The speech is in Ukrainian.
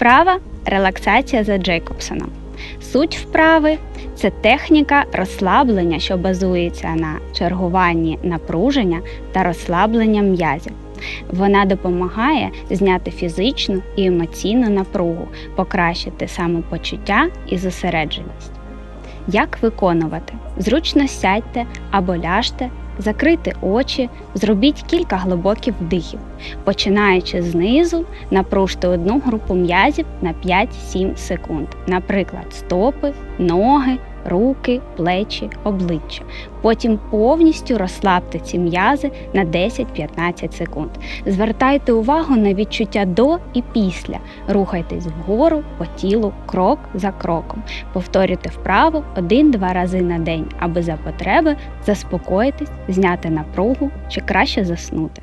Вправа релаксація за Джейкобсоном. Суть вправи це техніка розслаблення, що базується на чергуванні напруження та розслаблення м'язів. Вона допомагає зняти фізичну і емоційну напругу, покращити самопочуття і зосередженість. Як виконувати? Зручно сядьте або ляжте, закрийте очі, зробіть кілька глибоких вдихів. Починаючи знизу, напружте одну групу м'язів на 5-7 секунд, наприклад, стопи, ноги, руки, плечі, обличчя. Потім повністю розслабте ці м'язи на 10-15 секунд. Звертайте увагу на відчуття до і після. Рухайтесь вгору по тілу крок за кроком. Повторюйте вправо один-два рази на день, аби за потреби заспокоїтись, зняти напругу чи краще заснути.